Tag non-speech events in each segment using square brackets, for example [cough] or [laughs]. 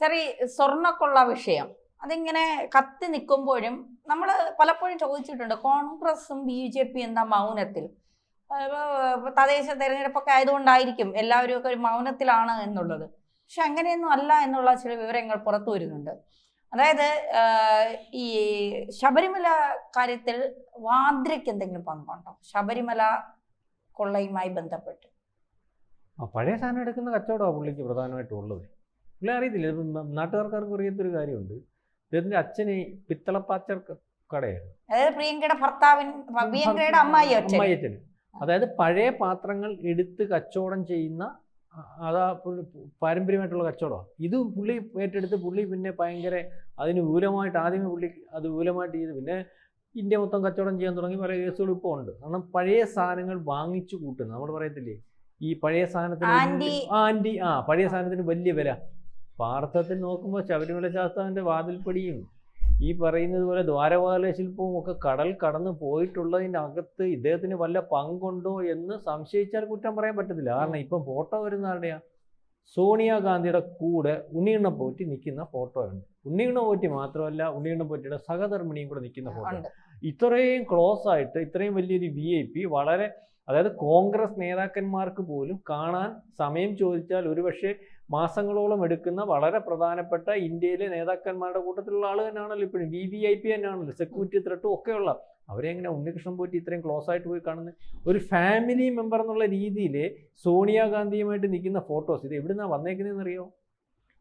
ചെറിയ സ്വർണക്കൊള്ള വിഷയം. അതിങ്ങനെ കത്തി നിൽക്കുമ്പോഴും നമ്മൾ പലപ്പോഴും ചോദിച്ചിട്ടുണ്ട് കോൺഗ്രസും ബി ജെ പി എന്താ മൗനത്തിൽ? തദ്ദേശ തെരഞ്ഞെടുപ്പൊക്കെ ആയതുകൊണ്ടായിരിക്കും എല്ലാവരും ഒക്കെ ഒരു മൗനത്തിലാണ് എന്നുള്ളത്. പക്ഷെ അങ്ങനെയൊന്നും അല്ല എന്നുള്ള ചില വിവരങ്ങൾ പുറത്തു വരുന്നുണ്ട്. അതായത് ഈ ശബരിമല കാര്യത്തിൽ വാദ്രയ്ക്ക് എന്തെങ്കിലും പങ്കുണ്ടോ? ശബരിമല കൊള്ളയുമായി ബന്ധപ്പെട്ട്. പഴയ സാധനം എടുക്കുന്ന കച്ചവടമാണ് പുള്ളിക്ക് പ്രധാനമായിട്ടും ഉള്ളത്. പുള്ളി അറിയത്തില്ല. നാട്ടുകാർക്കാർക്ക് അറിയാത്തൊരു കാര്യമുണ്ട്. ഇദ്ദേഹത്തിന്റെ അച്ഛന് പിത്തളപ്പാച്ചർ ക- കടയായിരുന്നു അതായത് പ്രിയങ്കയുടെ ഭർത്താവിൻ പ്രിയങ്കയുടെ അമ്മായി ഒറ്റ അമ്മായിയച്ഛന് അതായത് പഴയ പാത്രങ്ങൾ എടുത്ത് കച്ചവടം ചെയ്യുന്ന അതാ പുള്ളി പാരമ്പര്യമായിട്ടുള്ള കച്ചവടമാണ്. ഇത് പുള്ളി ഏറ്റെടുത്ത് പുള്ളി പിന്നെ ഭയങ്കര അതിന് വിപുലമായിട്ട് ആദ്യമേ പുള്ളി അത് വിപുലമായിട്ട് ചെയ്ത് പിന്നെ ഇന്ത്യ മൊത്തം കച്ചവടം ചെയ്യാൻ തുടങ്ങി പല കേസുകളും ഇപ്പോൾ ഉണ്ട്. കാരണം പഴയ സാധനങ്ങൾ വാങ്ങിച്ചു കൂട്ടുന്നത് നമ്മൾ പറയത്തില്ലേ? ഈ പഴയ സാധനത്തിന് ആന്റി ആ പഴയ സാധനത്തിന് വലിയ വില. പാർത്ഥത്തിൽ നോക്കുമ്പോൾ ശബരിമല ശാസ്താവിന്റെ വാതിൽപ്പടിയും ഈ പറയുന്നത് പോലെ ദ്വാരപാല ശില്പവും ഒക്കെ കടൽ കടന്നു പോയിട്ടുള്ളതിന്റെ അകത്ത് ഇദ്ദേഹത്തിന് വല്ല പങ്കുണ്ടോ എന്ന് സംശയിച്ചാൽ കുറ്റം പറയാൻ പറ്റത്തില്ല. കാരണം ഇപ്പം ഫോട്ടോ വരുന്ന ആരുടെയാണ് സോണിയാഗാന്ധിയുടെ കൂടെ ഉണ്ണിയണ്ണ പോറ്റി നിൽക്കുന്ന ഫോട്ടോ ഉണ്ട്. ഉണ്ണിയണ്ണ പോറ്റി മാത്രമല്ല ഉണ്ണിയണ്ണ പോറ്റിയുടെ സഹധർമ്മിണിയും കൂടെ നിൽക്കുന്ന ഫോട്ടോ ഇത്രയും ക്ലോസ് ആയിട്ട് ഇത്രയും വലിയൊരു വി ഐ പി വളരെ അതായത് കോൺഗ്രസ് നേതാക്കന്മാർക്ക് പോലും കാണാൻ സമയം ചോദിച്ചാൽ ഒരുപക്ഷെ മാസങ്ങളോളം എടുക്കുന്ന വളരെ പ്രധാനപ്പെട്ട ഇന്ത്യയിലെ നേതാക്കന്മാരുടെ കൂട്ടത്തിലുള്ള ആൾ തന്നെയാണല്ലോ ഇപ്പോഴും. വി വി ഐ പി തന്നെയാണല്ലോ. സെക്യൂരിറ്റി ത്രെട്ടും ഒക്കെയുള്ള അവരെ എങ്ങനെ ഉണ്ണികൃഷ്ണൻ പോറ്റി ഇത്രയും ക്ലോസ് ആയിട്ട് പോയി കാണുന്നത് ഒരു ഫാമിലി മെമ്പർ എന്നുള്ള രീതിയിൽ സോണിയാഗാന്ധിയുമായിട്ട് നിൽക്കുന്ന ഫോട്ടോസ് ഇത് എവിടുന്നാണ് വന്നേക്കുന്നതെന്ന് അറിയോ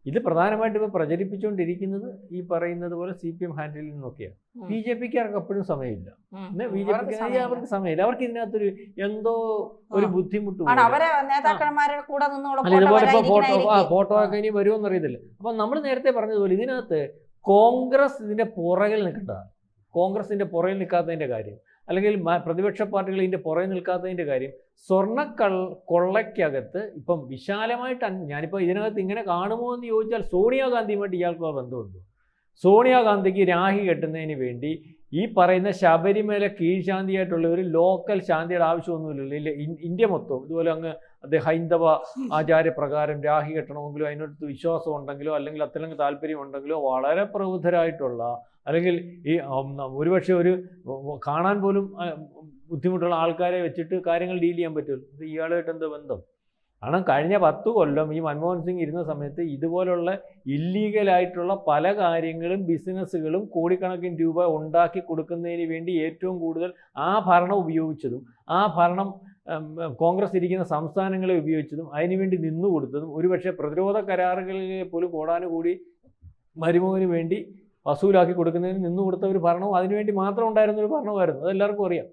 ഇത് പ്രധാനമായിട്ടും ഇപ്പോൾ പ്രചരിപ്പിച്ചുകൊണ്ടിരിക്കുന്നത് ഈ പറയുന്നത് പോലെ സി പി എം ഹാൻഡിൽ നിന്നൊക്കെയാണ്. ബി ജെ പിക്കാർക്ക് അപ്പോഴും സമയമില്ല. ഉം. പിന്നെ ബി ജെ പിക്ക് സമയമില്ല. അവർക്ക് സമയമില്ല. അവർക്ക് ഇതിനകത്തൊരു എന്തോ ഒരു. ബുദ്ധിമുട്ട് ഇതുപോലെ ഇപ്പോൾ ഫോട്ടോ ആ ഫോട്ടോ ഒക്കെ ഇനി വരുമെന്ന് അറിയത്തില്ല അപ്പം നമ്മൾ നേരത്തെ പറഞ്ഞതുപോലെ ഇതിനകത്ത് കോൺഗ്രസ് ഇതിന്റെ പുറകിൽ നിൽക്കേണ്ടതാണ് കോൺഗ്രസിന്റെ പുറകിൽ നിൽക്കാത്തതിന്റെ കാര്യം. അല്ലെങ്കിൽ പ്രതിപക്ഷ പാർട്ടികൾ ഇതിന്റെ പുറകെ നിൽക്കാത്തതിന്റെ കാര്യം സ്വർണക്കൾ കൊള്ളയ്ക്കകത്ത് ഇപ്പം വിശാലമായിട്ട് ഞാനിപ്പോൾ ഇതിനകത്ത് ഇങ്ങനെ കാണുമോ എന്ന് ചോദിച്ചാൽ സോണിയാഗാന്ധിയുമായിട്ട് ഇയാൾക്ക് ആ ബന്ധമുണ്ട്. സോണിയാഗാന്ധിക്ക് രാഹി കെട്ടുന്നതിന് വേണ്ടി ഈ പറയുന്ന ശബരിമല കീഴ്ശാന്തിയായിട്ടുള്ള ഒരു ലോക്കൽ ശാന്തിയുടെ ആവശ്യമൊന്നുമില്ലല്ലോ. ഇല്ല ഇന്ത്യ മൊത്തം. ഇതുപോലെ അങ്ങ് അത് ഹൈന്ദവ ആചാര്യപ്രകാരം രാഹി കെട്ടണമെങ്കിലോ അതിനടുത്ത് വിശ്വാസം ഉണ്ടെങ്കിലോ അല്ലെങ്കിൽ അത്രയും താല്പര്യം ഉണ്ടെങ്കിലോ വളരെ പ്രബുദ്ധരായിട്ടുള്ള അല്ലെങ്കിൽ ഈ ഒരുപക്ഷെ ഒരു കാണാൻ പോലും ബുദ്ധിമുട്ടുള്ള ആൾക്കാരെ വെച്ചിട്ട് കാര്യങ്ങൾ ഡീൽ ചെയ്യാൻ പറ്റുമല്ലോ. ഇത് ഇയാളുമായിട്ട് എന്തോ ബന്ധം? കാരണം കഴിഞ്ഞ പത്ത് കൊല്ലം ഈ മൻമോഹൻ സിംഗ് ഇരുന്ന സമയത്ത് ഇതുപോലുള്ള ഇല്ലീഗലായിട്ടുള്ള പല കാര്യങ്ങളും ബിസിനസ്സുകളും കോടിക്കണക്കിന് രൂപ ഉണ്ടാക്കി കൊടുക്കുന്നതിന് വേണ്ടി ഏറ്റവും കൂടുതൽ ആ ഭരണം ഉപയോഗിച്ചതും ആ ഭരണം കോൺഗ്രസ് ഇരിക്കുന്ന സംസ്ഥാനങ്ങളെ ഉപയോഗിച്ചതും അതിനുവേണ്ടി നിന്നു കൊടുത്തതും ഒരുപക്ഷെ പ്രതിരോധ കരാറുകളിലെ പോലും കോടാനുകൂടി മരുമകന് വേണ്ടി വസൂലാക്കി കൊടുക്കുന്നതിന് നിന്നു കൊടുത്ത ഒരു ഭരണവും അതിനുവേണ്ടി മാത്രം ഉണ്ടായിരുന്ന ഒരു ഭരണമായിരുന്നു അതെല്ലാവർക്കും അറിയാം.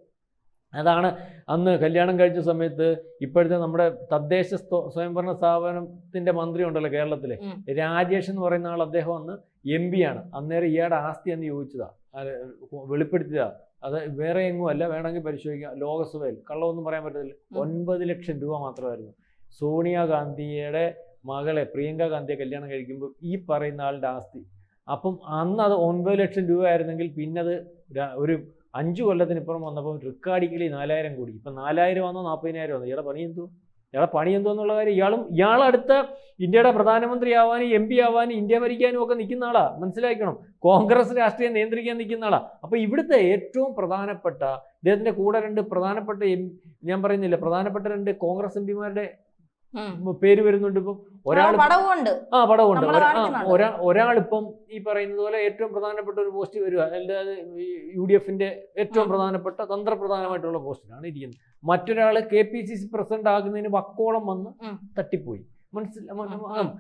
അതാണ് അന്ന് കല്യാണം കഴിച്ച സമയത്ത് ഇപ്പോഴത്തെ നമ്മുടെ തദ്ദേശ സ്വ- സ്വയംഭരണ സ്ഥാപനത്തിന്റെ മന്ത്രി ഉണ്ടല്ലോ കേരളത്തിലെ. രാജേഷ് എന്ന് പറയുന്ന ആൾ അദ്ദേഹം അന്ന് എം പി ആണ്. അന്നേരം ഇയാളുടെ ആസ്തി എന്ന് ചോദിച്ചതാ. വെളിപ്പെടുത്തിയതാ. അത് വേറെ എങ്ങും അല്ല വേണമെങ്കിൽ പരിശോധിക്കാം. ലോകസഭയിൽ. കള്ളമൊന്നും പറയാൻ പറ്റത്തില്ല. ഒൻപത് ലക്ഷം രൂപ മാത്രമായിരുന്നു. സോണിയാഗാന്ധിയുടെ മകളെ പ്രിയങ്ക ഗാന്ധിയെ കല്യാണം കഴിക്കുമ്പോൾ ഈ പറയുന്ന ആളുടെ ആസ്തി അപ്പം അന്ന് അത് ഒൻപത് ലക്ഷം രൂപ ആയിരുന്നെങ്കിൽ പിന്നെ അത് ഒരു അഞ്ച് കൊല്ലത്തിന് ഇപ്പുറം വന്നപ്പോൾ റിക്കാർഡിക്കലി നാലായിരം കോടി. ഇപ്പം നാലായിരം വന്നോ നാൽപ്പതിനായിരം വന്നോ? ഇയാളെ പണി എന്തോ ഇയാളെ പണി എന്തോ എന്നുള്ള കാര്യം ഇയാളും ഇയാളടുത്ത ഇന്ത്യയുടെ പ്രധാനമന്ത്രി ആവാനും എം പി ആവാനും ഇന്ത്യ ഭരിക്കാനും ഒക്കെ നിൽക്കുന്ന ആളാ. മനസ്സിലാക്കണം കോൺഗ്രസ് രാഷ്ട്രീയം നിയന്ത്രിക്കാൻ നിൽക്കുന്ന ആളാ. അപ്പോൾ ഇവിടുത്തെ ഏറ്റവും പ്രധാനപ്പെട്ട ഇദ്ദേഹത്തിന്റെ കൂടെ രണ്ട് പ്രധാനപ്പെട്ട എം ഞാൻ പറയുന്നില്ല പ്രധാനപ്പെട്ട രണ്ട് കോൺഗ്രസ് എം പിമാരുടെ. പേര് വരുന്നുണ്ട് ഇപ്പം ഒരാൾ ആ, പടവുണ്ട് ആ പടവുണ്ട് നമ്മൾ ഒരാ- ഒരാളിപ്പം ഈ പറയുന്നത് പോലെ ഏറ്റവും പ്രധാനപ്പെട്ട ഒരു പോസ്റ്റ് വരിക. അല്ലാതെ യു ഡി എഫിന്റെ ഏറ്റവും പ്രധാനപ്പെട്ട തന്ത്രപ്രധാനമായിട്ടുള്ള പോസ്റ്റിലാണ് ഇരിക്കുന്നത്. മറ്റൊരാൾ K P C C president ആകുന്നതിന് വക്കോളം വന്ന്. തട്ടിപ്പോയി.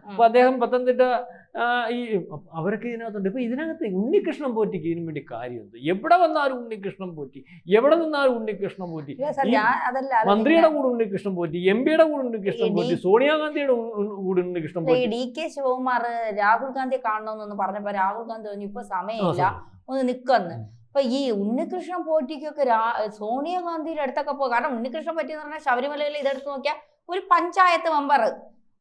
അപ്പൊ അദ്ദേഹം പത്തനംതിട്ട ഈ അവരൊക്കെ ഇതിനകത്തുണ്ട്. ഇപ്പൊ ഇതിനകത്ത് ഉണ്ണികൃഷ്ണൻ പോറ്റിക്ക് ഇതിനു വേണ്ടി കാര്യമുണ്ട് എവിടെ വന്നാലും ഉണ്ണികൃഷ്ണൻ പോറ്റി. എവിടെ നിന്നാലും ഉണ്ണികൃഷ്ണൻ പോറ്റി. മന്ത്രിയുടെ കൂടെ ഉണ്ണികൃഷ്ണൻ പോറ്റി എം പിയുടെ കൂടെ ഉണ്ണികൃഷ്ണൻ പോറ്റി സോണിയാഗാന്ധിയുടെ കൂടെ ഉണ്ണികൃഷ്ണൻ ഈ പോറ്റി. ഡി കെ ശിവകുമാർ രാഹുൽ ഗാന്ധിയെ കാണണമെന്നൊന്ന് പറഞ്ഞപ്പോ രാഹുൽ ഗാന്ധി പറഞ്ഞു ഇപ്പൊ സമയമില്ല ഒന്ന് നിക്കന്ന്. അപ്പൊ ഈ ഉണ്ണികൃഷ്ണൻ പോറ്റിക്കൊക്കെ രാ- സോണിയാഗാന്ധിയുടെ അടുത്തൊക്കെ പോകും. കാരണം ഉണ്ണികൃഷ്ണൻ പോറ്റി എന്ന് പറഞ്ഞാൽ ശബരിമലയിൽ ഇതെടുത്ത് നോക്കിയാൽ ഒരു പഞ്ചായത്ത് മെമ്പർ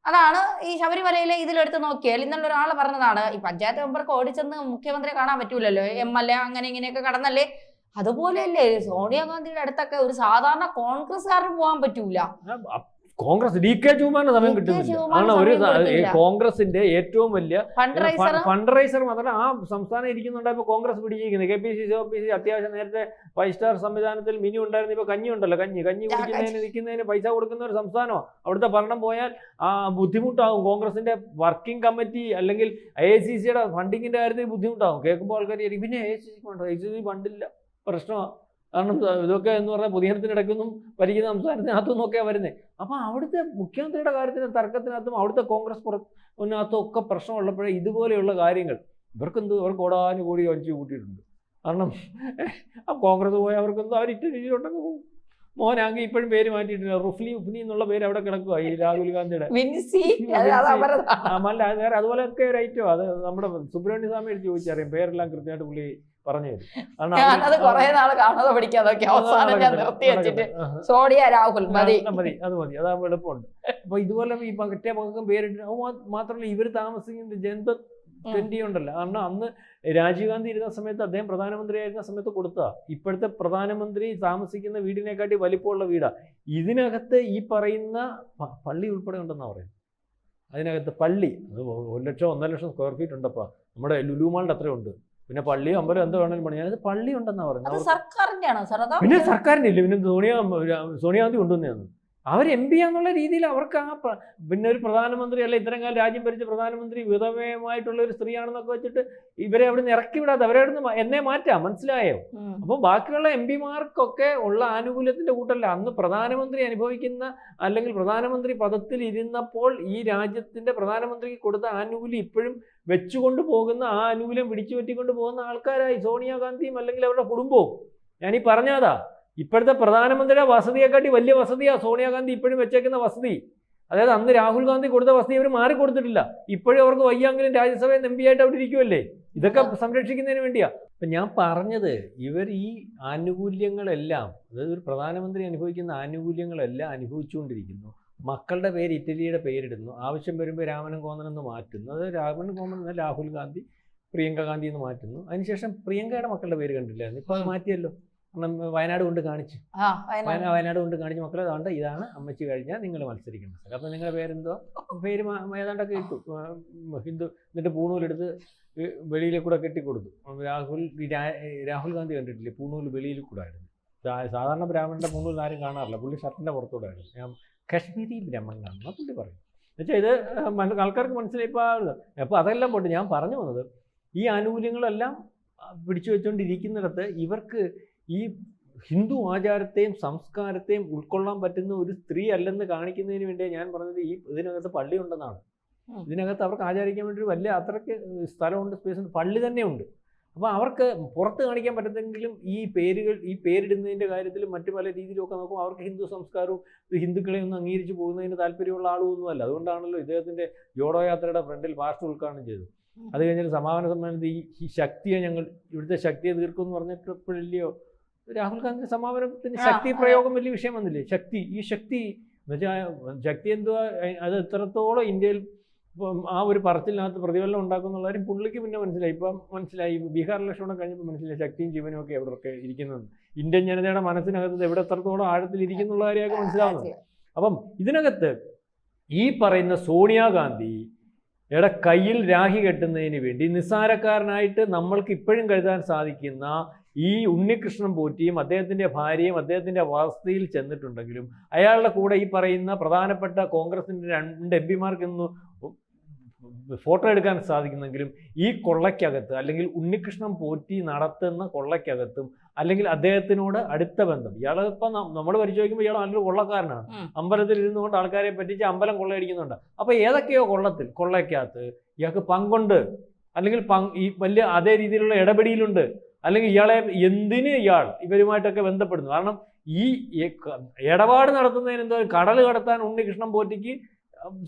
അതാണ് ഈ ശബരിമലയിലെ ഇതിലെടുത്ത് നോക്കിയാൽ ഇന്നലെ ഒരാൾ പറഞ്ഞതാണ് ഈ പഞ്ചായത്ത് മെമ്പർക്ക് ഓടിച്ചെന്ന് മുഖ്യമന്ത്രിയെ കാണാൻ പറ്റൂലല്ലോ എം എൽ എ അങ്ങനെ ഇങ്ങനെയൊക്കെ കടന്നല്ലേ? അതുപോലെയല്ലേ സോണിയാഗാന്ധിയുടെ അടുത്തൊക്കെ ഒരു സാധാരണ കോൺഗ്രസ്സുകാരന് പോകാൻ പറ്റൂല. കോൺഗ്രസ് ഡി കെ ചുമാന് സമയം കിട്ടുന്നില്ല. ആണ് ഒരു കോൺഗ്രസിന്റെ ഏറ്റവും വലിയ ഫണ്ട് റൈസർ മാത്രമല്ല ആ സംസ്ഥാനം ഇരിക്കുന്നുണ്ടായപ്പോൾ കോൺഗ്രസ് പിടിച്ചിരിക്കുന്നത്. K P C C O P C അത്യാവശ്യം നേരത്തെ ഫൈവ് സ്റ്റാർ സംവിധാനത്തിൽ മിനി ഉണ്ടായിരുന്നു ഇപ്പൊ കഞ്ഞി ഉണ്ടല്ലോ കഞ്ഞി. കഞ്ഞി കുടിക്കുന്നതിന് നിൽക്കുന്നതിന് പൈസ കൊടുക്കുന്ന ഒരു സംസ്ഥാനമാണ് അവിടുത്തെ ഭരണം പോയാൽ ആ ബുദ്ധിമുട്ടാകും കോൺഗ്രസിന്റെ വർക്കിംഗ് കമ്മിറ്റി അല്ലെങ്കിൽ ഐ എ സി സിയുടെ ഫണ്ടിങ്ങിന്റെ കാര്യത്തിൽ ബുദ്ധിമുട്ടാകും കേൾക്കുമ്പോൾ ആൾക്കാർ പിന്നെ I C C fund I C C ഫണ്ടില്ല. പ്രശ്നമാണ് കാരണം ഇതൊക്കെ എന്ന് പറഞ്ഞാൽ പൊതുജനത്തിനിടയ്ക്കൊന്നും ഭരിക്കുന്ന സംസ്ഥാനത്തിനകത്തു നിന്നൊക്കെയാണ് വരുന്നത് അപ്പോൾ അവിടുത്തെ മുഖ്യമന്ത്രിയുടെ കാര്യത്തിനും തർക്കത്തിനകത്തും അവിടുത്തെ കോൺഗ്രസ് പുറത്തിനകത്തും ഒക്കെ പ്രശ്നമുള്ളപ്പോഴേ ഇതുപോലെയുള്ള കാര്യങ്ങൾ ഇവർക്കെന്ത് ഇവർക്ക് ഓടാനും കൂടി വലിച്ചു കൂട്ടിയിട്ടുണ്ട്. കാരണം ആ കോൺഗ്രസ് പോയാൽ അവർക്കെന്തോ അവർ ഇറ്റ രീതിയിലുണ്ടെങ്കിൽ പോകും മോനാങ്കി ഇപ്പോഴും പേര് മാറ്റിയിട്ടില്ല. റുഫ്ലി ഉഫ്നി എന്നുള്ള പേര് അവിടെ കിടക്കുക ഈ രാഹുൽ ഗാന്ധിയുടെ. വിൻസി ഒക്കെ ഒരു ഐറ്റം അത് നമ്മുടെ സുബ്രഹ്മണ്യ സ്വാമി എടുത്ത് ചോദിച്ചറിയാം. പേരെല്ലാം കൃത്യമായിട്ട് പുള്ളി പറഞ്ഞു തരും. [laughs] അത് ഞാനത് കുറെ നാൾ കാണാതെ പഠിക്കാതൊക്കെ അവസാനം ഞാൻ നിർത്തി വെച്ചിട്ട്. സോണിയ രാഹുൽ മതി. മതി അത് മതി. അതാകുമ്പോൾ എളുപ്പമുണ്ട്. അപ്പൊ ഇതുപോലെ ഈ മറ്റേ പക്കം പേരിട്ട് മാത്രമല്ല ഇവർ താമസിക്കുന്ന ജന്തു. ട്വന്റി ഉണ്ടല്ലോ. കാരണം അന്ന് രാജീവ് ഗാന്ധി ഇരുന്ന സമയത്ത് അദ്ദേഹം പ്രധാനമന്ത്രി പ്രധാനമന്ത്രിയായിരുന്ന സമയത്ത് കൊടുത്താ ഇപ്പോഴത്തെ പ്രധാനമന്ത്രി താമസിക്കുന്ന വീടിനെക്കാട്ടി വലിപ്പമുള്ള വീടാ. ഇതിനകത്ത് ഈ പറയുന്ന പള്ളി ഉൾപ്പെടെ ഉണ്ടെന്നാ പറയുന്നത് അതിനകത്ത് പള്ളി അത് ഒരു ലക്ഷം ഒന്നര ലക്ഷം സ്ക്വയർ ഫീറ്റ് ഉണ്ടപ്പാ. നമ്മുടെ ലുലുമാളുടെ അത്രയുണ്ട് പിന്നെ പള്ളി അമ്പലം എന്ത് വേണമെങ്കിലും പണി. ഞാനത് പള്ളി ഉണ്ടെന്നാ പറഞ്ഞു അത് അവർക്ക് സർക്കാരിന്റെ ആണോ സാർ പിന്നെ സർക്കാരിന്റെ ഇല്ല പിന്നെ സോണിയ സോണിയാഗാന്ധി കൊണ്ടുവന്നതാണ് അവർ എം പി എന്നുള്ള രീതിയിൽ അവർക്ക് ആ പിന്നെ ഒരു പ്രധാനമന്ത്രി അല്ലെ ഇത്രയും കാലം രാജ്യം ഭരിച്ച പ്രധാനമന്ത്രി വിധവയമായിട്ടുള്ള ഒരു സ്ത്രീയാണെന്നൊക്കെ വെച്ചിട്ട് ഇവരെ അവിടെ നിന്ന് ഇറക്കി വിടാതെ അവരെ അവിടെ എന്നെ മാറ്റാം മനസ്സിലായോ. അപ്പോൾ ബാക്കിയുള്ള എം പിമാർക്കൊക്കെ ഉള്ള ആനുകൂല്യത്തിന്റെ കൂട്ടല്ല. അന്ന് പ്രധാനമന്ത്രി അനുഭവിക്കുന്ന അല്ലെങ്കിൽ പ്രധാനമന്ത്രി പദത്തിൽ ഇരുന്നപ്പോൾ ഈ രാജ്യത്തിന്റെ പ്രധാനമന്ത്രിക്ക് കൊടുത്ത ആനുകൂല്യം ഇപ്പോഴും വെച്ചുകൊണ്ട് പോകുന്ന ആ ആനുകൂല്യം പിടിച്ചു പറ്റിക്കൊണ്ട് പോകുന്ന ആൾക്കാരായി സോണിയാഗാന്ധിയും അല്ലെങ്കിൽ അവരുടെ കുടുംബവും. ഞാനീ പറഞ്ഞതാ. ഇപ്പോഴത്തെ പ്രധാനമന്ത്രിയുടെ വസതിയെക്കാട്ടി വലിയ വസതിയാണ് സോണിയാഗാന്ധി ഇപ്പോഴും വെച്ചേക്കുന്ന വസതി. അതായത് അന്ന് രാഹുൽ ഗാന്ധി കൊടുത്ത വസതി ഇവർ മാറി കൊടുത്തിട്ടില്ല. ഇപ്പോഴും അവർക്ക് വയ്യാങ്കിലും രാജ്യസഭയിൽ എം പി ആയിട്ട് അവിടെ ഇരിക്കുമല്ലേ ഇതൊക്കെ സംരക്ഷിക്കുന്നതിന് വേണ്ടിയാ. അപ്പം ഞാൻ പറഞ്ഞത് ഇവർ ഈ ആനുകൂല്യങ്ങളെല്ലാം അതായത് ഒരു പ്രധാനമന്ത്രി അനുഭവിക്കുന്ന ആനുകൂല്യങ്ങളെല്ലാം അനുഭവിച്ചുകൊണ്ടിരിക്കുന്നു. മക്കളുടെ പേര് ഇറ്റലിയുടെ പേരിടുന്നു. ആവശ്യം വരുമ്പോൾ രാമനും കോന്നൻ എന്ന് മാറ്റുന്നു. അത് രാമൻ കോമൻ എന്ന രാഹുൽ ഗാന്ധി പ്രിയങ്ക ഗാന്ധി എന്ന് മാറ്റുന്നു. അതിനുശേഷം പ്രിയങ്കയുടെ മക്കളുടെ പേര് കണ്ടില്ലായിരുന്നു. ഇപ്പോൾ അത് മാറ്റിയല്ലോ. വയനാട് കൊണ്ട് കാണിച്ചു. വയനാട്. കൊണ്ട് കാണിച്ച് മക്കളെ അതുകൊണ്ട് ഇതാണ് അമ്മച്ചി കഴിഞ്ഞാൽ നിങ്ങൾ മത്സരിക്കേണ്ട സ്ഥലം അപ്പോൾ നിങ്ങളുടെ പേരെന്തോ? പേര് ഏതാണ്ടൊക്കെ ഇട്ടു. ഹിന്ദു എന്നിട്ട് പൂണൂലെടുത്ത് വെളിയിലെ കൂടെ കെട്ടിക്കൊടുത്തു. രാഹുൽ രാഹുൽ ഗാന്ധി കണ്ടിട്ടില്ലേ? പൂണൂൽ വെളിയിൽ കൂടെ ആയിരുന്നു സാധാരണ ബ്രാഹ്മണന്റെ പൂണൂൽ ആരും കാണാറില്ല. പുള്ളി ഷർട്ടിന്റെ പുറത്തൂടെ ആയിരുന്നു ഞാൻ കശ്മീരി ബ്രാഹ്മണനാണെന്ന് പുള്ളി പറയും എന്നുവെച്ചാൽ ഇത് ആൾക്കാർക്ക് മനസ്സിലായി ഇപ്പോൾ അപ്പോൾ അതെല്ലാം പോട്ട് ഞാൻ പറഞ്ഞു വന്നത് ഈ ആനുകൂല്യങ്ങളെല്ലാം പിടിച്ചു വെച്ചുകൊണ്ടിരിക്കുന്നിടത്ത് ഇവർക്ക് ഈ ഹിന്ദു ആചാരത്തെയും സംസ്കാരത്തെയും ഉൾക്കൊള്ളാൻ പറ്റുന്ന ഒരു സ്ത്രീ അല്ലെന്ന് കാണിക്കുന്നതിന് വേണ്ടി ഞാൻ പറഞ്ഞത് ഈ ഇതിനകത്ത് പള്ളി ഉണ്ടെന്നാണ്. ഇതിനകത്ത് അവർക്ക് ആചരിക്കാൻ വേണ്ടി ഒരു വലിയ അത്രയ്ക്ക് സ്ഥലമുണ്ട് സ്പേസ് ഉണ്ട് പള്ളി തന്നെയുണ്ട്. അപ്പോൾ അവർക്ക് പുറത്ത് കാണിക്കാൻ പറ്റത്തെങ്കിലും ഈ പേരുകൾ ഈ പേരിടുന്നതിന്റെ കാര്യത്തിൽ മറ്റു പല രീതിയിലൊക്കെ നോക്കുമ്പോൾ അവർക്ക് ഹിന്ദു സംസ്കാരവും ഹിന്ദുക്കളെ ഒന്നും അംഗീകരിച്ച് പോകുന്നതിന് താല്പര്യമുള്ള ആളുമൊന്നുമല്ല. അതുകൊണ്ടാണല്ലോ ഇദ്ദേഹത്തിന്റെ ജോഡോ യാത്രയുടെ ഫ്രണ്ടിൽ പാസ്റ്റ് ഉദ്ഘാടനം ചെയ്തത്. അത് കഴിഞ്ഞിട്ട് സമാപന സമ്മേളനത്തിൽ ഈ ഈ ശക്തിയെ ഞങ്ങൾ ഇവിടുത്തെ ശക്തിയെ തീർക്കും എന്ന് പറഞ്ഞപ്പോഴില്ലയോ രാഹുൽ ഗാന്ധി സമാപനത്തിന് ശക്തി. പ്രയോഗം വലിയ വിഷയം വന്നില്ലേ? ശക്തി. ഈ ശക്തി എന്നുവെച്ചാൽ ശക്തി എന്തുവാ അത് എത്രത്തോളം ഇന്ത്യയിൽ ഇപ്പം ആ ഒരു പറച്ചിലിനകത്ത് പ്രതിഫലനം ഉണ്ടാക്കുന്ന കാര്യം പുള്ളിക്ക് പിന്നെ മനസ്സിലായി. ഇപ്പം മനസ്സിലായി. ബീഹാർ ഇലക്ഷൻ കഴിഞ്ഞപ്പോൾ മനസ്സിലായി ശക്തിയും ജീവനും ഒക്കെ എവിടെയൊക്കെ ഇരിക്കുന്നത് ഇന്ത്യൻ ജനതയുടെ മനസ്സിനകത്ത് എവിടെ എത്രത്തോളം ആഴത്തിൽ ഇരിക്കുന്നുള്ള കാര്യമൊക്കെ മനസ്സിലാവുന്നത്. അപ്പം ഇതിനകത്ത് ഈ പറയുന്ന സോണിയാഗാന്ധി യുടെ കയ്യിൽ രാഹി കെട്ടുന്നതിന് വേണ്ടി നിസ്സാരക്കാരനായിട്ട് നമ്മൾക്ക് ഇപ്പോഴും കരുതാൻ സാധിക്കുന്ന ഈ ഉണ്ണികൃഷ്ണൻ പോറ്റിയും അദ്ദേഹത്തിന്റെ ഭാര്യയും അദ്ദേഹത്തിന്റെ വസതിയിൽ ചെന്നിട്ടുണ്ടെങ്കിലും അയാളുടെ കൂടെ ഈ പറയുന്ന പ്രധാനപ്പെട്ട കോൺഗ്രസിന്റെ രണ്ട് എം പിമാർക്ക് ഇന്ന് ഫോട്ടോ എടുക്കാൻ സാധിക്കുന്നെങ്കിലും ഈ കൊള്ളയ്ക്കകത്ത് അല്ലെങ്കിൽ ഉണ്ണികൃഷ്ണൻ പോറ്റി നടത്തുന്ന കൊള്ളയ്ക്കകത്തും അല്ലെങ്കിൽ അദ്ദേഹത്തിനോട് അടുത്ത ബന്ധം ഇയാൾ ഇപ്പം നമ്മൾ പരിശോധിക്കുമ്പോൾ ഇയാൾ നല്ലൊരു കൊള്ളക്കാരനാണ്. അമ്പലത്തിൽ ഇരുന്നുകൊണ്ട് ആൾക്കാരെ പറ്റിച്ച് അമ്പലം കൊള്ളയടിക്കുന്നുണ്ട്. അപ്പോൾ ഏതൊക്കെയോ കൊള്ളത്തിൽ കൊള്ളയ്ക്കകത്ത് ഇയാൾക്ക് പങ്കുണ്ട്. അല്ലെങ്കിൽ പങ്ക് ഈ വലിയ അതേ രീതിയിലുള്ള ഇടപെടിയിലുണ്ട്. അല്ലെങ്കിൽ ഇയാളെ എന്തിന് ഇയാൾ ഇവരുമായിട്ടൊക്കെ ബന്ധപ്പെടുന്നു? കാരണം ഈ ഇടപാട് നടത്തുന്നതിന് എന്തോ കടൽ കടത്താൻ ഉണ്ണികൃഷ്ണൻ പോറ്റിക്ക്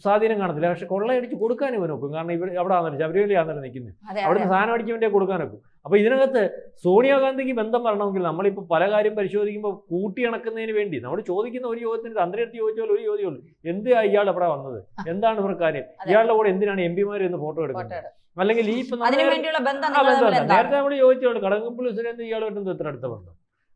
സ്വാധീനം കാണത്തില്ല. പക്ഷെ കൊള്ളയടിച്ച് കൊടുക്കാൻ ഇവനൊക്കും. കാരണം ഇവർ അവിടെ ആണെന്നറിയാം ശബരിമലയാണെന്നറിയാം നിൽക്കുന്നത് അതെ അവിടെ അതെ. നിന്ന് സാധനം അടിക്കാൻ വേണ്ടി കൊടുക്കാൻ നോക്കും അപ്പോൾ ഇതിനകത്ത് സോണിയാഗാന്ധിക്ക് ബന്ധം വരണമെങ്കിൽ നമ്മളിപ്പോൾ പല കാര്യം പരിശോധിക്കുമ്പോൾ കൂട്ടിയിണക്കുന്നതിന് വേണ്ടി നമ്മൾ ചോദിക്കുന്ന ഒരു ചോദ്യത്തിന് തന്ത്രിയെടുത്ത് ചോദിച്ചാൽ ഒരു ചോദ്യമുള്ളൂ എന്തിനാ ഇയാൾ എവിടെ വന്നത്? എന്താണ് ഇവർ കാര്യം? ഇയാളുടെ കൂടെ എന്തിനാണ് എം പിമാർ എന്ന് ഫോട്ടോ എടുക്കുന്നത്? അല്ലെങ്കിൽ ഈ ഇപ്പം നേരത്തെ നമ്മൾ ചോദിച്ചോളൂ കടകംപള്ളി സുരേന്ദ്രൻ ഇയാളുമായിട്ട് എത്ര അടുത്ത ബന്ധം?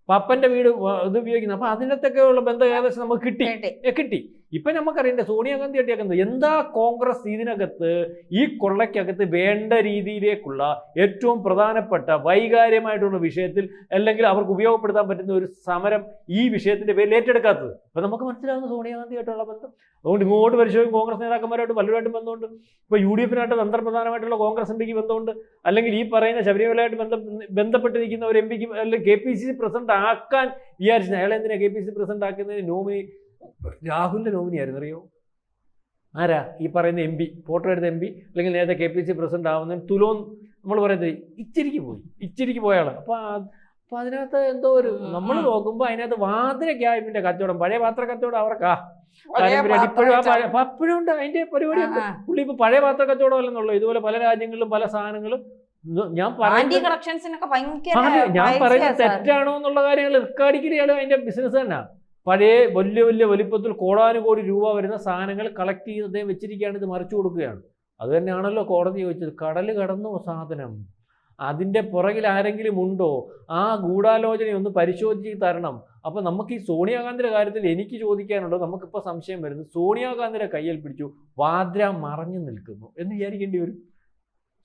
പപ്പന്റെ വീട് ഇത് ഉപയോഗിക്കുന്നത് അപ്പൊ അതിനകത്തൊക്കെ ഉള്ള ബന്ധം ഏകദേശം നമുക്ക് കിട്ടി. കേട്ടി. ഇപ്പൊ നമുക്കറിയണ്ടേ സോണിയാഗാന്ധി ആയിട്ടൊക്കെ എന്താ കോൺഗ്രസ് ഇതിനകത്ത് ഈ കൊള്ളയ്ക്കകത്ത് വേണ്ട രീതിയിലേക്കുള്ള ഏറ്റവും പ്രധാനപ്പെട്ട വൈകാര്യമായിട്ടുള്ള വിഷയത്തിൽ അല്ലെങ്കിൽ അവർക്ക് ഉപയോഗപ്പെടുത്താൻ പറ്റുന്ന ഒരു സമരം ഈ വിഷയത്തിന്റെ പേരിൽ ഏറ്റെടുക്കാത്തത്. അപ്പം നമുക്ക് മനസ്സിലാവുന്ന സോണിയാഗാന്ധിയായിട്ടുള്ള ബന്ധം. അതുകൊണ്ട് ഇങ്ങോട്ട് പരിശോധിക്കും കോൺഗ്രസ് നേതാക്കന്മാരായിട്ട് പലരുമായിട്ടും ബന്ധമുണ്ട്. ഇപ്പൊ യു ഡി എഫിനായിട്ട് തന്ത്രപ്രധാനമായിട്ടുള്ള കോൺഗ്രസ് എം പിക്ക് ബന്ധമുണ്ട്. അല്ലെങ്കിൽ ഈ പറയുന്ന ശബരിമലയായിട്ട് ബന്ധം ബന്ധപ്പെട്ടിരിക്കുന്ന ഒരു എം പിക്ക് അല്ലെങ്കിൽ K P C C president ആക്കാൻ വിചാരിച്ചു എന്തിനാ കെ പി സി പ്രസിഡന്റ് ആക്കുന്നതിന് നോമിനി രാഹുലിന്റെ നോമിനി ആയിരുന്നു അറിയോ? ആരാ? ഈ പറയുന്ന എം പി ഫോട്ടോ എടുത്ത എം പി അല്ലെങ്കിൽ നേരത്തെ കെ പി സി പ്രസിഡന്റ് ആവുന്ന തുലോൻ നമ്മൾ പറയുന്നത് ഇച്ചിരിക്ക് പോയി ഇച്ചിരിക്ക് പോയാൾ അപ്പൊ ആ- അപ്പൊ അതിനകത്ത് എന്തോ ഒരു നമ്മൾ. നോക്കുമ്പോൾ അതിനകത്ത് വാതിരക്കായ്പിന്റെ കച്ചവടം പഴയ പാത്ര കച്ചവടം അവർക്കാ ഇപ്പോഴും അപ്പോഴും ഉണ്ട് അതിന്റെ പരിപാടി പുള്ളി ഇപ്പൊ പഴയ പാത്ര കച്ചവടം അല്ലെന്നുള്ളൂ ഇതുപോലെ പല രാജ്യങ്ങളിലും പല സാധനങ്ങളും ഞാൻ പറയുന്നത് ഞാൻ പറയുന്നത്. തെറ്റാണോ എന്നുള്ള കാര്യങ്ങൾ റിക്കാർഡിക്കലിയാണ് അതിന്റെ ബിസിനസ് തന്നെ. പഴയ വലിയ വലിയ വലിപ്പത്തിൽ കോടാനുകോടി രൂപ വരുന്ന സാധനങ്ങൾ കളക്ട് ചെയ്ത് അദ്ദേഹം വെച്ചിരിക്കുകയാണ് ഇത് മറിച്ചു കൊടുക്കുകയാണ്. അത് തന്നെയാണല്ലോ കോടതി ചോദിച്ചത്. കടൽ കടന്നു സാധനം. അതിന്റെ പുറകിൽ ആരെങ്കിലും ഉണ്ടോ? ആ ഗൂഢാലോചന ഒന്ന് പരിശോധിച്ച് തരണം. അപ്പോൾ നമുക്ക് ഈ സോണിയാഗാന്ധിയുടെ കാര്യത്തിൽ എനിക്ക് ചോദിക്കാനുള്ളത് നമുക്കിപ്പോൾ സംശയം വരുന്നത് സോണിയാഗാന്ധിയുടെ കയ്യിൽ പിടിച്ചു വാദ്ര മറഞ്ഞു നിൽക്കുന്നു എന്ന് വിചാരിക്കേണ്ടി വരും.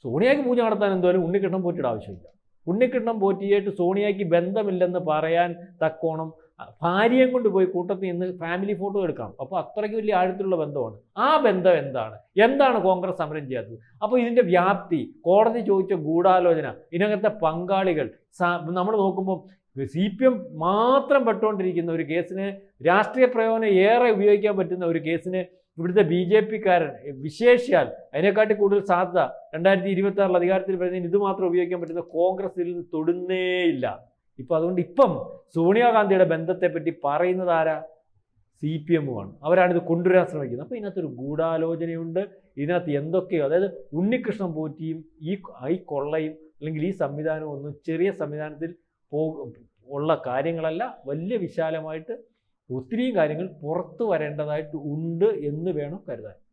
സോണിയാക്ക് പൂജ നടത്താൻ എന്തായാലും ഉണ്ണിക്കിട്ടം പോറ്റിയുടെ ആവശ്യമില്ല. ഉണ്ണിക്കിട്ടം പോറ്റിയായിട്ട് സോണിയാക്ക് ബന്ധമില്ലെന്ന് പറയാൻ തക്കോണം. ഭാര്യയും കൊണ്ട് പോയി കൂട്ടത്തിൽ നിന്ന് ഫാമിലി ഫോട്ടോ എടുക്കാം അപ്പോൾ അത്രയ്ക്ക് വലിയ ആഴത്തിലുള്ള ബന്ധമാണ്. ആ ബന്ധം എന്താണ്? എന്താണ് കോൺഗ്രസ് സമരം ചെയ്യാത്തത്? അപ്പോൾ ഇതിന്റെ വ്യാപ്തി കോടതി ചോദിച്ച ഗൂഢാലോചന ഇതിനകത്തെ പങ്കാളികൾ നമ്മൾ നോക്കുമ്പോൾ സി പി എം മാത്രം പെട്ടുകൊണ്ടിരിക്കുന്ന ഒരു കേസിന് രാഷ്ട്രീയ പ്രയോജനം ഏറെ ഉപയോഗിക്കാൻ പറ്റുന്ന ഒരു കേസിന് ഇവിടുത്തെ ബി ജെ പിക്കാരൻ വിശേഷിയാൽ അതിനെക്കാട്ടി കൂടുതൽ സാധ്യത രണ്ടായിരത്തി ഇരുപത്തി ആറിൽ അധികാരത്തിൽ വരുന്നതിന് ഇത് മാത്രം ഉപയോഗിക്കാൻ പറ്റുന്ന കോൺഗ്രസ് ഇതിൽ നിന്ന് തൊടുന്നേയില്ല. ഇപ്പം അതുകൊണ്ട് ഇപ്പം സോണിയാഗാന്ധിയുടെ ബന്ധത്തെപ്പറ്റി പറയുന്നത് ആരാ? C P എമ്മുമാണ്. അവരാണിത് കൊണ്ടുവരാൻ ശ്രമിക്കുന്നത്. അപ്പോൾ ഇതിനകത്തൊരു ഗൂഢാലോചനയുണ്ട്. ഇതിനകത്ത് എന്തൊക്കെയോ അതായത് ഉണ്ണികൃഷ്ണൻ പോറ്റിയും ഈ ഈ കൊള്ളയും അല്ലെങ്കിൽ ഈ സംവിധാനവും ഒന്നും ചെറിയ സംവിധാനത്തിൽ പോ ഉള്ള കാര്യങ്ങളല്ല. വലിയ വിശാലമായിട്ട് ഒത്തിരിയും കാര്യങ്ങൾ പുറത്തു വരേണ്ടതായിട്ട് ഉണ്ട് എന്ന് വേണം കരുതാൻ.